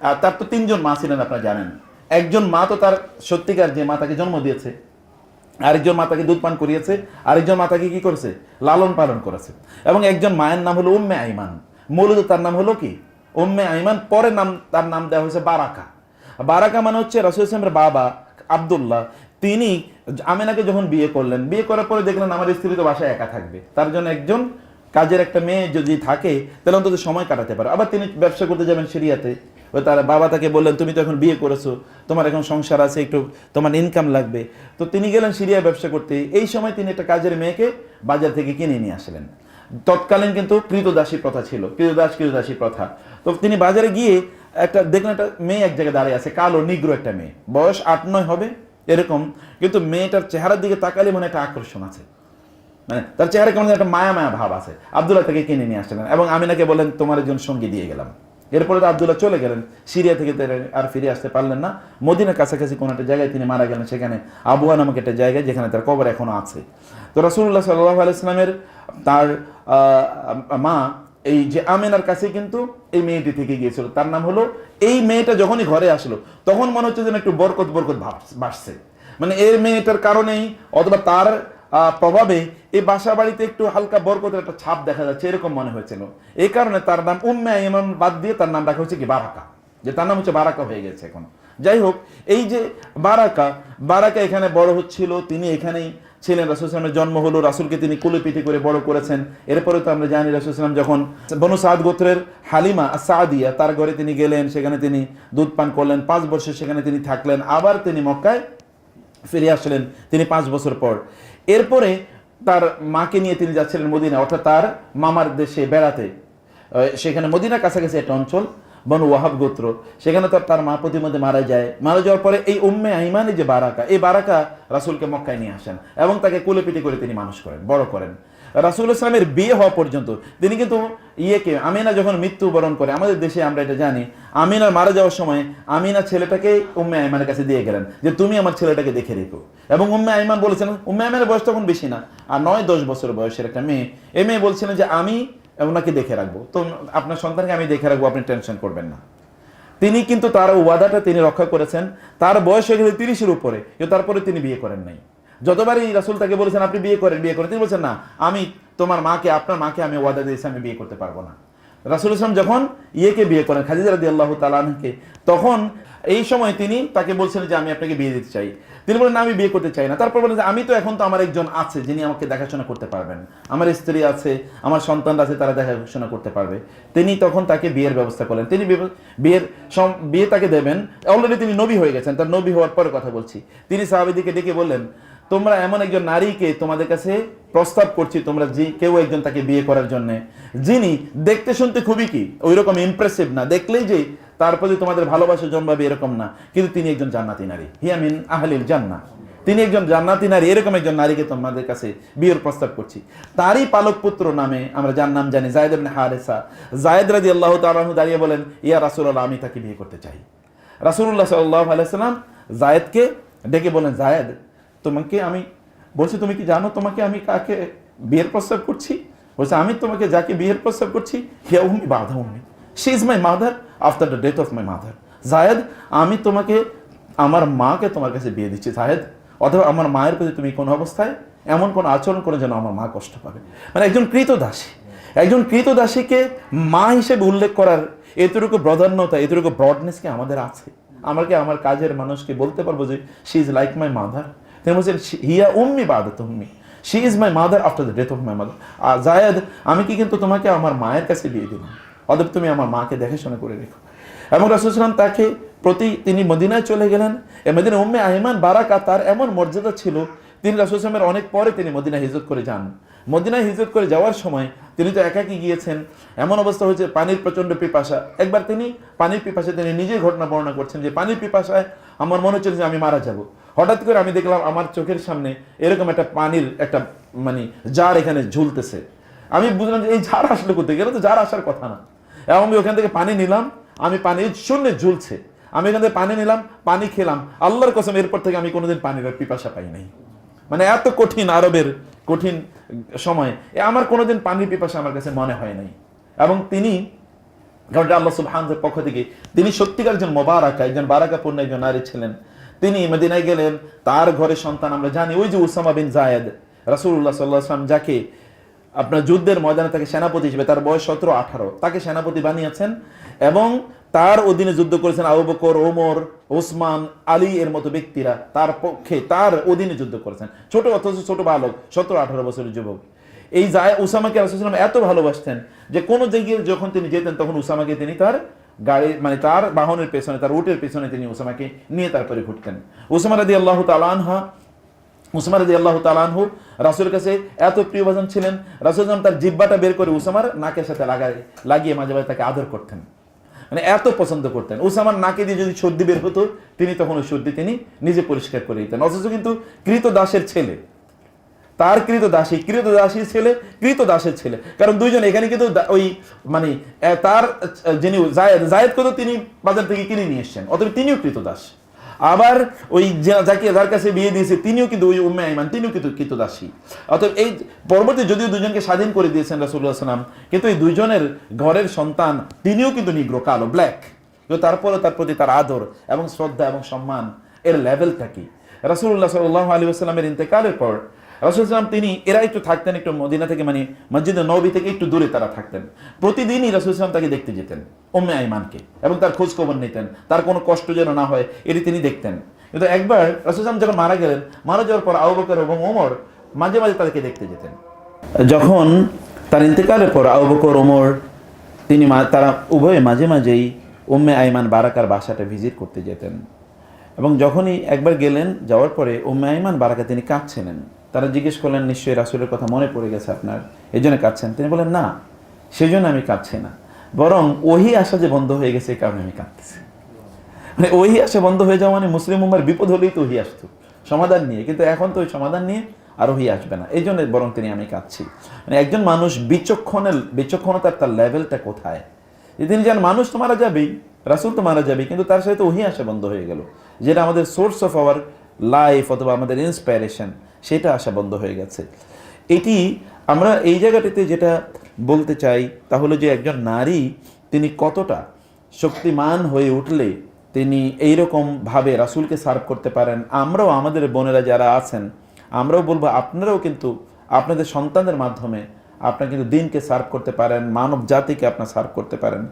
আহ, তার তো তিনজন মা ছিলেন আপনারা জানেন। একজন মা তো তার সত্যিকার যে মা তাকে জন্ম দিয়েছে আরেকজন মা তাকে দুধ পান করিয়েছে আরেকজন মা তাকে কি করেছে? লালন পালন করেছে। এবং একজন মায়ের নাম হলো উম্মে আইমান। মূলত তার নাম হলো কি? উম্মে আইমান পরে নাম তার নাম দেওয়া হয়েছে বারাকা। বারাকা মানে হচ্ছে রসুল ইসলামের বাবা আবদুল্লাহ। তিনি আমেনাকে যখন বিয়ে করলেন বিয়ে করার পরে দেখলেন আমার স্ত্রী তো বাসায় একা থাকবে। তার জন্য একজন কাজের একটা মেয়ে যদি থাকে তাহলে অন্তত সময় কাটাতে পারে। আবার তিনি ব্যবসা করতে যাবেন সিরিয়াতে। তার বাবা তাকে বললেন, তুমি তো এখন বিয়ে করেছ, তোমার এখন সংসার আছে, একটু তোমার ইনকাম লাগবে। তো তিনি গেলেন সিরিয়া ব্যবসা করতে। এই সময় তিনি একটা কাজের মেয়েকে বাজার থেকে কিনে নিয়ে আসলেন। তৎকালীন কিন্তু কৃতদাসী প্রথা ছিল, কৃতদাস কৃতদাসী প্রথা। তো তিনি বাজারে গিয়ে একটা, দেখলেন একটা মেয়ে এক জায়গায় দাঁড়িয়ে আছে, কালো, নিগ্রো একটা মেয়ে। বয়স আট, নয় হবে, এরকম, কিন্তু মেয়েটার চেহারার দিকে তাকালে মনে একটা আকর্ষণ আছে। মানে তার চেহারা কেমন একটা মায়া মায়া ভাব আছে। আবদুল্লাহ তাকে কিনে নিয়ে আসলেন এবং আমিনাকে বললেন, তোমার একজন সঙ্গী দিয়ে গেলাম। এরপরে তো আবদুল্লাহ চলে গেলেন, সিরিয়া থেকে আর ফিরে আসতে পারলেন না। মদিনার কাছাকাছি কোনো একটা জায়গায় তিনি মারা গেলেন, সেখানে আবুয়া নামক একটা জায়গায় যেখানে তার কবর এখনও আছে। তো রাসুল্লাহ সাল্লাহ আলাইসলামের তার মা, এই যে আমেনার কাছে কিন্তু এই মেয়েটি থেকে গিয়েছিল। তার নাম হলো, এই মেয়েটা যখনই ঘরে আসলো, তখন মনে হচ্ছে যেন একটু বরকত বরকত ভাব- বাড়ছে। মানে এই মেয়েটার কারণেই অথবা তার প্রভাবে এই বাসা বাড়িতে একটু হালকা বরকতের একটা ছাপ দেখা যাচ্ছে, এরকম মনে হয়েছিল। এই কারণে তার নাম উম্মে ইমান বাদ দিয়ে তার নাম রাখা হচ্ছে কি বারাকা। যে তার নাম হচ্ছে বারাকা হয়ে গেছে এখন। যাই হোক, এই যে বারাকা বারাকা এখানে বড় হচ্ছিল, তিনি এখানেই ছিলেন, রাসুল ইসলামের জন্ম হলো, রাসুলকে তিনি কুলে পিঠে করে বড় করেছেন। এরপরে তো আমরা জানি, রাসুল ইসলাম যখন বনু সাদ গোত্রের হালিমা সাদিয়া তার ঘরে তিনি গেলেন, সেখানে তিনি দুধ পান করলেন। পাঁচ বছর সেখানে তিনি থাকলেন। আবার তিনি মক্কায় ফিরে আসলেন, তিনি পাঁচ বছর পর। এরপরে তার মাকে নিয়ে তিনি যাচ্ছিলেন মদিনা অর্থাৎ তার মামার দেশে বেড়াতে। সেখানে মদিনার কাছাকাছি একটা অঞ্চল, বনু ওয়াহাব গোত্র। সেখানে তার তার মা প্রতিমধ্যে মারা যায়। মারা যাওয়ার পরে এই উম্মে আইমানে যে বারাকা, এই বারাকা রাসুলকে মক্কায় নিয়ে আসেন এবং তাকে কুলে পিটি করে তিনি মানুষ করেন, বড় করেন। রাসুল ইসলামের বিয়ে হওয়া পর্যন্ত তিনি কিন্তু ইয়েকে আমিনা যখন মৃত্যুবরণ করে, আমাদের দেশে আমরা এটা জানি আমিনার মারা যাওয়ার সময় আমিনা ছেলেটাকে উম্মে আইমানের কাছে দিয়ে গেলেন, যে তুমি আমার ছেলেটাকে দেখে রেখো। এবং উম্মে আইমান বলেছেন, উম্মে আইমানের বয়স তখন বেশি না, আর নয় দশ বছর বয়সের একটা মেয়ে, এ মেয়ে বলছিলেন যে আমি ওনাকে দেখে রাখব। তো আপনার সন্তানকে আমি দেখে রাখব, আপনি টেনশন করবেন না। তিনি কিন্তু তার ওয়াদাটা তিনি রক্ষা করেছেন, তার বয়স হয়ে গেছে তিরিশের উপরে তারপরে তিনি বিয়ে করেন নাই। যতবারই রাসুল তাকে বলেছেন, আপনি বিয়ে করেন বিয়ে করেন, তিনি বলছেন, না, আমি তোমার মাকে, আপনার মাকে আমি ওয়াদা দিয়েছি, আমি বিয়ে করতে পারব না। রাসুল ইসলাম যখন ইয়েকে বিয়ে করেন, খাদিজা রাদি আল্লাহ তালানকে তখন এই সময় তিনি তাকে বলছিলেন যে, আমি আপনাকে বিয়ে দিতে চাই। তিনি বলেন আমি বিয়ে করতে চাই না। তারপর বলেন আমি তো এখন তো আমার একজন আছে, যিনি আমাকে দেখাশোনা করতে পারবেন। আমার স্ত্রী আছে, আমার সন্তান আছে, তারা দেখাশোনা করতে পারবে। তিনি তখন তাকে বিয়ের ব্যবস্থা করলেন। তিনি বিয়ের বিয়ে তাকে দেবেন। অলরেডি তিনি নবী হয়ে গেছেন, তার নবী হওয়ার পরে কথা বলছি। তিনি সাহাবিদিকে ডেকে বললেন তোমরা এমন একজন নারীকে তোমাদের কাছে প্রস্তাব করছি, তোমরা যে কেউ একজন তাকে বিয়ে করার জন্য। যিনি দেখতে শুনতে খুবই কি ওই রকম ইমপ্রেসিভ না। দেখলেই যে তার প্রতি তোমাদের ভালোবাসা জন্মাবে এরকম না। কিন্তু তিনি একজন জান্নাতি নারী। হিয়ামিন আহলিল জান্না তিনি একজন জান্নাতি নারী, এরকম একজন নারীকে তোমাদের কাছে বিয়ের প্রস্তাব করছি। তারই পালক পুত্র নামে আমরা যার নাম জানি জায়দ ইবনে হারেসা। জায়দ রাজি আল্লাহ তালু দাঁড়িয়ে বলেন, ইয়া রাসুল্লাহ আমি তাকে বিয়ে করতে চাই। রাসুল্লাহ সাল্লাহ আলাইসাল্লাম জায়েদকে ডেকে বলেন, জায়েদ তোমাকে আমি বলছি, তুমি কি জানো তোমাকে আমি কাকে বিয়ের প্রস্তাব করছি? বলছে, আমি তোমাকে যাকে বিয়ের প্রস্তাব করছি হিয়া উম্মি, বাধা উম্মি। She is my mother after the death of my mother Zayed, আমি তোমাকে, আমার মাকে তোমার কাছে বিয়ে দিচ্ছি, জায়েদ। অথবা আমার মায়ের প্রতি তুমি কোন অবস্থায় এমন কোন আচরণ করে যেন আমার মা কষ্ট পাবে। মানে একজন কৃতদাসী, একজন কৃতদাসীকে মা হিসেবে উল্লেখ করার এতটুকু প্রাধান্যতা, এতটুকু ব্রডনেস কি আমাদের আছে? আমরা কি আমার কাজের মানুষকে বলতে পারব যে she is like my mother তিনি বলছেন হিয়া উম্মি বাদাত উম্মি she is my mother after the death of my mother আর জায়দ আমি কি কিন্তু তোমাকে আমার মায়ের কাছে বিয়ে দিলাম? অতএব তুমি আমার মাকে দেখাশোনা করে রেখো। এবং রাসুলাম তাকে প্রতি তিনি মদিনায় চলে গেলেন। এ মদিনা উম্মে আহিমান বারাকা তার এমন মর্যাদা ছিল, তিনি রাসুলামের অনেক পরে তিনি মদিনা হিজত করে যান। মদিনায় হিজরত করে যাওয়ার সময় তিনি তো একাকি গিয়েছেন। এমন অবস্থা হয়েছে, পানির প্রচণ্ড পিপাসা। একবার তিনি পানির পিপাসা তিনি নিজেই ঘটনা বর্ণনা করছেন যে, পানির পিপাসায় আমার মনে হচ্ছিল যে আমি মারা যাব। হঠাৎ করে আমি দেখলাম আমার চোখের সামনে এরকম একটা পানির একটা মানে জার এখানে ঝুলতেছে। আমি বুঝলাম যে এই ঝাড় আসলে কোথায় গেলে তো ঝাড় আসার কথা না। এবং আমি ওখান থেকে পানি নিলাম, আমি পানি শূন্য ঝুলছে। আমি এখান থেকে পানি নিলাম, পানি খেলাম। আল্লাহর কসম, এরপর থেকে আমি কোনোদিন পানির পিপাসা পাই নাই। মানে এত কঠিন আরবের কঠিন সময়, এ আমার কোনোদিন পানির পিপাসা আমার কাছে মনে হয় নাই। এবং তিনি, কারণ আল্লাহ সুবহানের পক্ষ থেকে তিনি সত্যিকার একজন মোবারকা, একজন বারাকাপূর্ণ একজন নারী ছিলেন। তিনি মদিনায় গেলেন, তার ঘরে সন্তান আমরা জানি, ওই যে উসামা বিন জায়েদ, রাসূলুল্লাহ সাল্লাহ আসলাম যাকে আপনার যুদ্ধের ময়দানে তাকে সেনাপতি হিসেবে, তার বয়স সতেরো, আঠারো, তাকে সেনাপতি বানিয়েছেন এবং তার অধীনে যুদ্ধ করেছেন আবু বকর, ওমর, ওসমান, আলী এর মতো ব্যক্তিরা, তার পক্ষে তার অধীনে যুদ্ধ করেছেন। ছোট অথচ ছোট বালক, সতেরো, আঠারো বছরের যুবক। এই যায় উসামাকে রাসুলাম এত ভালোবাসতেন যে কোনো জায়গায় যখন তিনি যেতেন, তখন উসামাকে তিনি তার গাড়ি মানে তার বাহনের পেছনে, তার উটের পেছনে তিনি উসামাকে নিয়ে তারপরে ঘুরতেন। উসামা রাদি আল্লাহ তালানহা উসমান রাজি আল্লাহ তালানহু রাসুলের কাছে এত প্রিয়ভাজন ছিলেন, রাসুল তার জিব্বাটা বের করে উসামার নাকের সাথে লাগায়, লাগিয়ে মাঝে মাঝে তাকে আদর করতেন। মানে এত পছন্দ করতেন। উসামার নাকে দিয়ে যদি সর্দি বের হতো, তিনি তখন ওই সর্দি তিনি নিজে পরিষ্কার করে দিতেন। অথচ কিন্তু কৃত দাসের ছেলে তার কৃত দাসী, কৃত দাসীর ছেলে, কৃত দাসের ছেলে। কারণ দুইজন এখানে কিন্তু ওই মানে তার যিনি জায়েদ জায়েদকে তো তিনি বাজার থেকে কিনে নিয়ে এসছেন, অতএব তিনিও কৃত দাস। আবার ওই যাকে, যার কাছে বিয়ে দিয়েছে, তিনিও কিন্তু ওই উম্মে আইমান, তিনিও কিন্তু কৃত দাসী। অতএব এই পরবর্তী যদিও দুজনকে স্বাধীন করে দিয়েছেন রাসুল্লাহ সাল্লাম কিন্তু এই দুইজনের ঘরের সন্তান তিনিও কিন্তু নিগ্র, কালো ব্ল্যাক কিন্তু তারপরে তার প্রতি তার আদর এবং শ্রদ্ধা এবং সম্মান এর লেভেলটা কি? রাসুল্লাহ সাল্লাহ আলী আসসালামের ইন্তেকালের পর রাসুলাম তিনি, এরা একটু থাকতেন একটু মদিনা থেকে মানে মসজিদে নবী থেকে একটু দূরে তারা থাকতেন। প্রতিদিনই রাসুলাম তাকে দেখতে যেতেন ওম্মে আইমানকে, এবং তার খোঁজ খবর নিতেন, তার কোনো কষ্ট যেন না হয়, এটি তিনি দেখতেন। কিন্তু একবার রাসুলাম যখন মারা গেলেন, মারা যাওয়ার পর আউবকর বকর এবং ওমর মাঝে মাঝে তাদেরকে দেখতে যেতেন। যখন তার ইন্তেকালের পর আউবকর ওমর, তিনি তারা উভয়ে মাঝে মাঝেই উম্মে আইমান বারাকার বাসাটা ভিজিট করতে যেতেন। এবং যখনই একবার গেলেন, যাওয়ার পরে উম্মে আইমান বারাকা তিনি কাঁদছিলেন। তারা জিজ্ঞেস করলেন, নিশ্চয়ই রাসুলের কথা মনে পড়ে গেছে আপনার? এই জন্য কাঁদছেন। তিনি বলেন না সেই জন্য আমি কাঁদছি না। বরং ওহি আসা যে বন্ধ হয়ে গেছে, এই কারণে আমি কাঁদতেছি। মানে ওহি আসা বন্ধ হয়ে যাওয়া মানে মুসলিম উম্মার বিপদ হলেই তো ওহি আসতো, সমাধান নিয়ে। কিন্তু এখন তো ওই সমাধান নিয়ে আর ওহি আসবে না। এই জন্য বরং তিনি আমি কাঁদছি। মানে একজন মানুষ বিচক্ষণের বিচক্ষণতার তার লেভেলটা কোথায়? তিনি যেন মানুষ তো মারা যাবেই, রাসুল তো মারা যাবেই, কিন্তু তার সাথে ওহি আসা বন্ধ হয়ে গেল, যেটা আমাদের সোর্স অফ আওয়ার লাইফ অথবা আমাদের ইন্সপায়ারেশন সেটা আসা বন্ধ হয়ে গেছে। এটি আমরা এই জায়গাটিতে যেটা বলতে চাই তাহলে যে একজন নারী, তিনি কতটা শক্তিমান হয়ে উঠলে তিনি এইরকম ভাবে রাসূলকে সার্ভ করতে পারেন? আমরাও আমাদের বোনেরা যারা আছেন, আমরাও বলব আপনারাও কিন্তু আপনাদের সন্তানদের মাধ্যমে আপনারা কিন্তু দিনকে সার্ভ করতে পারেন মানব জাতিকে আপনার সার্ভ করতে পারেন।